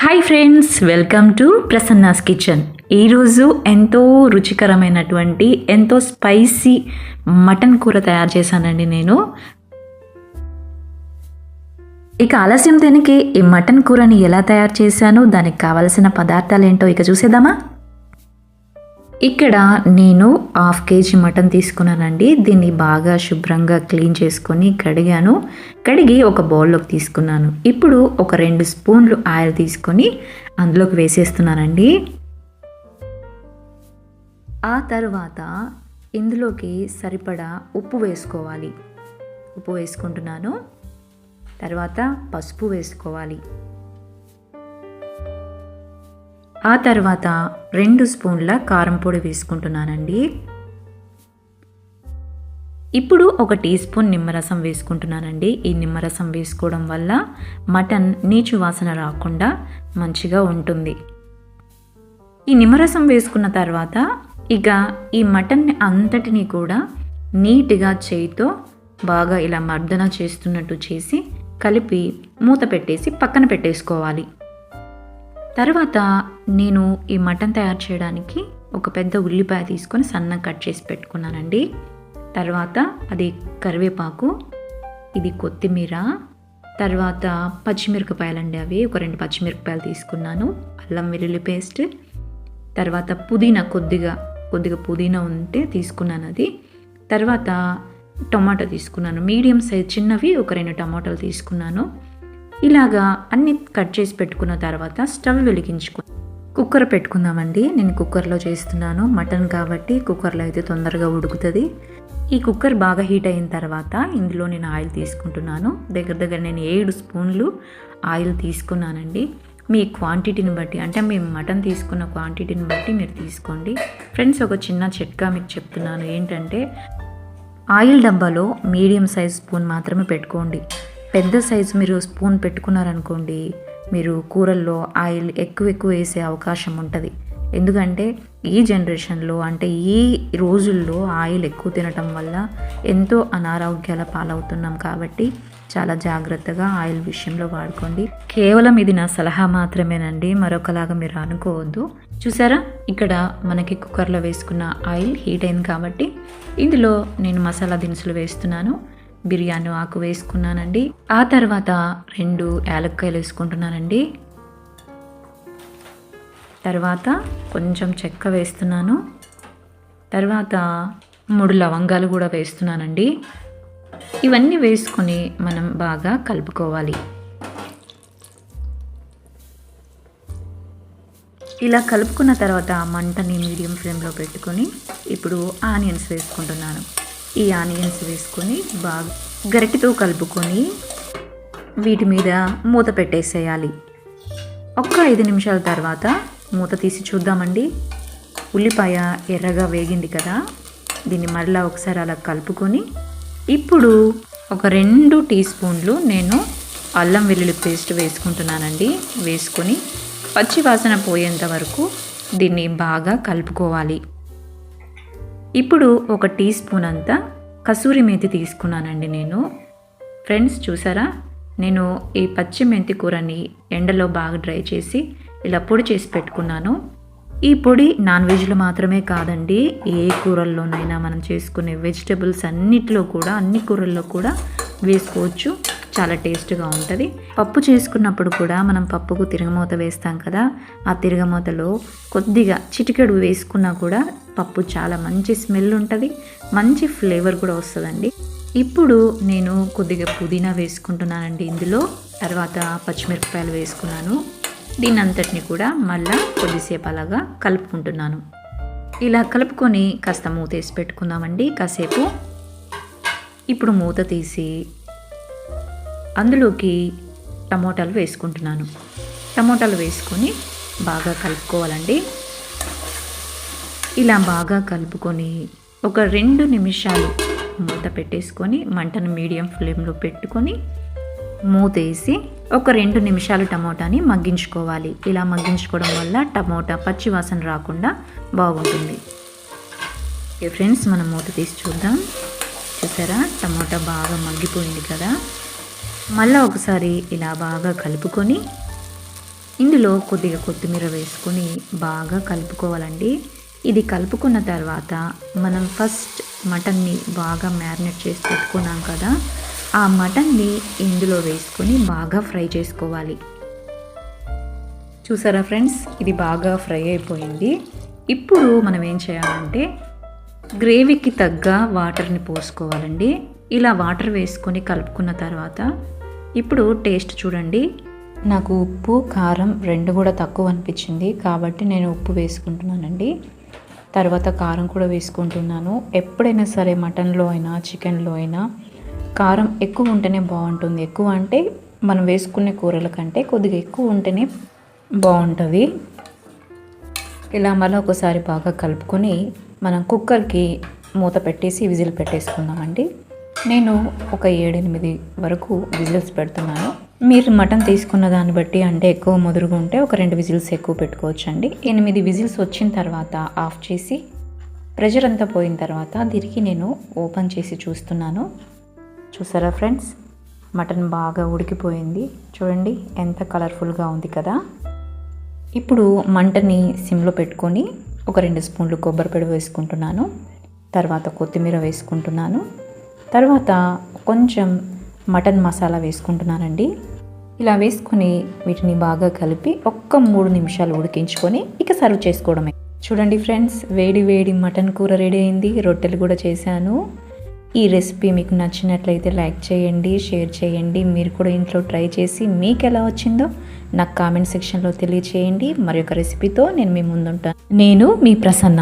Hi friends welcome to Prasanna's kitchen ఈరోజు ఎంతో రుచికరమైనటువంటి ఎంతో స్పైసీ మటన్ కూర తయారు చేశానండి నేను. ఇక ఆలస్యం దేనికి ఈ మటన్ కూరని ఎలా తయారు చేశాను దానికి కావలసిన పదార్థాలు ఏంటో ఇక చూసేద్దామా? ఇక్కడ నేను హాఫ్ కేజీ మటన్ తీసుకున్నానండి. దీన్ని బాగా శుభ్రంగా క్లీన్ చేసుకొని కడిగాను. కడిగి ఒక బౌల్లోకి తీసుకున్నాను. ఇప్పుడు ఒక రెండు స్పూన్లు ఆయిల్ తీసుకొని అందులోకి వేసేస్తున్నానండి. ఆ తర్వాత ఇందులోకి సరిపడా ఉప్పు వేసుకోవాలి. ఉప్పు వేసుకుంటున్నాను. తర్వాత పసుపు వేసుకోవాలి. ఆ తర్వాత రెండు స్పూన్ల కారం పొడి వేసుకుంటున్నానండి. ఇప్పుడు ఒక టీ స్పూన్ నిమ్మరసం వేసుకుంటున్నానండి. ఈ నిమ్మరసం వేసుకోవడం వల్ల మటన్ నీచు వాసన రాకుండా మంచిగా ఉంటుంది. ఈ నిమ్మరసం వేసుకున్న తర్వాత ఇక ఈ మటన్ని అంతటిని కూడా నీట్గా చేయితో బాగా ఇలా మర్దన చేస్తున్నట్టు చేసి కలిపి మూత పెట్టేసి పక్కన పెట్టేసుకోవాలి. తర్వాత నేను ఈ మటన్ తయారు చేయడానికి ఒక పెద్ద ఉల్లిపాయ తీసుకొని సన్నగా కట్ చేసి పెట్టుకున్నానండి. తర్వాత అది కరివేపాకు ఇది కొత్తిమీర తర్వాత పచ్చిమిరపకాయలండి అవి. ఒక రెండు పచ్చిమిరపకాయలు తీసుకున్నాను అల్లం వెల్లుల్లి పేస్ట్ తర్వాత పుదీనా కొద్దిగా కొద్దిగా పుదీనా ఉంటే తీసుకున్నాను అది. తర్వాత టమాటో తీసుకున్నాను. మీడియం సైజ్ చిన్నవి ఒక రెండు టమాటాలు తీసుకున్నాను. ఇలాగా అన్ని కట్ చేసి పెట్టుకున్న తర్వాత స్టవ్ వెలిగించుకో కుక్కర్ పెట్టుకుందామండి. నేను కుక్కర్లో చేస్తున్నాను. మటన్ కాబట్టి కుక్కర్లో అయితే తొందరగా ఉడుకుతుంది. ఈ కుక్కర్ బాగా హీట్ అయిన తర్వాత ఇందులో నేను ఆయిల్ తీసుకుంటున్నాను. దగ్గర దగ్గర నేను ఏడు స్పూన్లు ఆయిల్ తీసుకున్నానండి. మీ క్వాంటిటీని బట్టి అంటే మేము మటన్ తీసుకున్న క్వాంటిటీని బట్టి మీరు తీసుకోండి. ఫ్రెండ్స్ ఒక చిన్న చిట్కా మీకు చెప్తున్నాను. ఏంటంటే ఆయిల్ డబ్బాలో మీడియం సైజ్ స్పూన్ మాత్రమే పెట్టుకోండి. పెద్ద సైజు మీరు స్పూన్ పెట్టుకున్నారనుకోండి మీరు కూరల్లో ఆయిల్ ఎక్కువ ఎక్కువ వేసే అవకాశం ఉంటుంది. ఎందుకంటే ఈ జనరేషన్లో అంటే ఈ రోజుల్లో ఆయిల్ ఎక్కువ తినటం వల్ల ఎంతో అనారోగ్యాల పాలవుతున్నాం కాబట్టి చాలా జాగ్రత్తగా ఆయిల్ విషయంలో వాడుకోండి. కేవలం ఇది నా సలహా మాత్రమేనండి మరొకలాగా మీరు అనుకోవద్దు. చూసారా? ఇక్కడ మనకి కుక్కర్లో వేసుకున్న ఆయిల్ హీట్ అయింది కాబట్టి ఇందులో నేను మసాలా దినుసులు వేస్తున్నాను. బిర్యానీ ఆకు వేసుకున్నానండి. ఆ తర్వాత రెండు యాలక్కాయలు వేసుకుంటున్నానండి. తర్వాత కొంచెం చెక్క వేస్తున్నాను. తర్వాత మూడు లవంగాలు కూడా వేస్తున్నానండి. ఇవన్నీ వేసుకొని మనం బాగా కలుపుకోవాలి. ఇలా కలుపుకున్న తర్వాత మంటని మీడియం ఫ్లేమ్లో పెట్టుకొని ఇప్పుడు ఆనియన్స్ వేసుకుంటున్నాను. ఈ ఆనియన్స్ వేసుకొని బాగా గరిటితో కలుపుకొని వీటి మీద మూత పెట్టేసేయాలి. ఒక్క ఐదు నిమిషాల తర్వాత మూత తీసి చూద్దామండి. ఉల్లిపాయ ఎర్రగా వేగింది కదా దీన్ని మళ్ళీ ఒకసారి అలా కలుపుకొని ఇప్పుడు ఒక రెండు టీ స్పూన్లు నేను అల్లం వెల్లుల్లి పేస్ట్ వేసుకుంటున్నానండి. వేసుకొని పచ్చి వాసన పోయేంత వరకు దీన్ని బాగా కలుపుకోవాలి. ఇప్పుడు ఒక టీ స్పూన్ అంతా కసూరి మెంతి తీసుకున్నానండి నేను. ఫ్రెండ్స్ చూసారా? నేను ఈ పచ్చి మెంతి కూరని ఎండలో బాగా డ్రై చేసి ఇలా పొడి చేసి పెట్టుకున్నాను. ఈ పొడి నాన్ వెజ్లో మాత్రమే కాదండి ఏ కూరల్లోనైనా మనం చేసుకునే వెజిటబుల్స్ అన్నిట్లో కూడా అన్ని కూరల్లో కూడా వేసుకోవచ్చు. చాలా టేస్ట్గా ఉంటుంది. పప్పు చేసుకున్నప్పుడు కూడా మనం పప్పుకు తిరగమూత వేస్తాం కదా ఆ తిరగమూతలో కొద్దిగా చిటికెడు వేసుకున్నా కూడా పప్పు చాలా మంచి స్మెల్ ఉంటుంది మంచి ఫ్లేవర్ కూడా వస్తుందండి. ఇప్పుడు నేను కొద్దిగా పుదీనా వేసుకుంటున్నానండి ఇందులో తర్వాత పచ్చిమిరపకాయలు వేసుకున్నాను. దీని అంతటిని కూడా మళ్ళా కొద్దిసేపు అలాగా కలుపుకుంటున్నాను. ఇలా కలుపుకొని కాస్త మూత వేసి పెట్టుకుందామండి కాసేపు. ఇప్పుడు మూత తీసి అందులోకి టమోటాలు వేసుకుంటున్నాను. టమోటాలు వేసుకొని బాగా కలుపుకోవాలండి. ఇలా బాగా కలుపుకొని ఒక రెండు నిమిషాలు మూత పెట్టేసుకొని మంటను మీడియం ఫ్లేమ్లో పెట్టుకొని మూత వేసి ఒక రెండు నిమిషాలు టమోటాని మగ్గించుకోవాలి. ఇలా మగ్గించుకోవడం వల్ల టమోటా పచ్చి వాసన రాకుండా బాగుంటుంది. ఫ్రెండ్స్ మనం మూత తీసి చూద్దాం. చూసారా? టమోటా బాగా మగ్గిపోయింది కదా? మళ్ళీ ఒకసారి ఇలా బాగా కలుపుకొని ఇందులో కొద్దిగా కొత్తిమీర వేసుకొని బాగా కలుపుకోవాలండి. ఇది కలుపుకున్న తర్వాత మనం ఫస్ట్ మటన్ని బాగా మ్యారినేట్ చేసి పెట్టుకున్నాం కదా ఆ మటన్ని ఇందులో వేసుకొని బాగా ఫ్రై చేసుకోవాలి. చూసారా ఫ్రెండ్స్? ఇది బాగా ఫ్రై అయిపోయింది. ఇప్పుడు మనం ఏం చేయాలంటే గ్రేవీకి తగ్గ వాటర్ని పోసుకోవాలండి. ఇలా వాటర్ వేసుకొని కలుపుకున్న తర్వాత ఇప్పుడు టేస్ట్ చూడండి. నాకు ఉప్పు కారం రెండు కూడా తక్కువ అనిపించింది కాబట్టి నేను ఉప్పు వేసుకుంటున్నానండి. తర్వాత కారం కూడా వేసుకుంటున్నాను. ఎప్పుడైనా సరే మటన్లో అయినా చికెన్లో అయినా కారం ఎక్కువ ఉంటేనే బాగుంటుంది. ఎక్కువ అంటే మనం వేసుకునే కూరల కంటే కొద్దిగా ఎక్కువ ఉంటేనే బాగుంటుంది. ఇలా మళ్ళీ ఒకసారి బాగా కలుపుకొని మనం కుక్కర్కి మూత పెట్టేసి విజిల్ పెట్టేసుకుందామండి. నేను ఒక ఏడెనిమిది వరకు విజిల్స్ పెడుతున్నాను. మీరు మటన్ తీసుకున్న దాన్ని బట్టి అంటే ఎక్కువ ముదురుగా ఉంటే ఒక రెండు విజిల్స్ ఎక్కువ పెట్టుకోవచ్చండి. ఎనిమిది విజిల్స్ వచ్చిన తర్వాత ఆఫ్ చేసి ప్రెషర్ అంతా పోయిన తర్వాత తిరిగి నేను ఓపెన్ చేసి చూస్తున్నాను. చూసారా ఫ్రెండ్స్? మటన్ బాగా ఉడికిపోయింది. చూడండి ఎంత కలర్ఫుల్గా ఉంది కదా. ఇప్పుడు మంటని సిమ్లో పెట్టుకొని ఒక రెండు స్పూన్లు కొబ్బరిపొడి వేసుకుంటున్నాను. తర్వాత కొత్తిమీర వేసుకుంటున్నాను. తర్వాత కొంచెం మటన్ మసాలా వేసుకుంటున్నానండి. ఇలా వేసుకొని వీటిని బాగా కలిపి ఒక్క మూడు నిమిషాలు ఉడికించుకొని ఇక సర్వ్ చేసుకోవడమే. చూడండి ఫ్రెండ్స్ వేడి వేడి మటన్ కూర రెడీ అయింది. రొట్టెలు కూడా చేశాను. ఈ రెసిపీ మీకు నచ్చినట్లయితే లైక్ చేయండి షేర్ చేయండి. మీరు కూడా ఇంట్లో ట్రై చేసి మీకు ఎలా వచ్చిందో నాకు కామెంట్ సెక్షన్లో తెలియచేయండి. మరి ఒక రెసిపీతో నేను మీ ముందుంటాను. నేను మీ ప్రసన్న.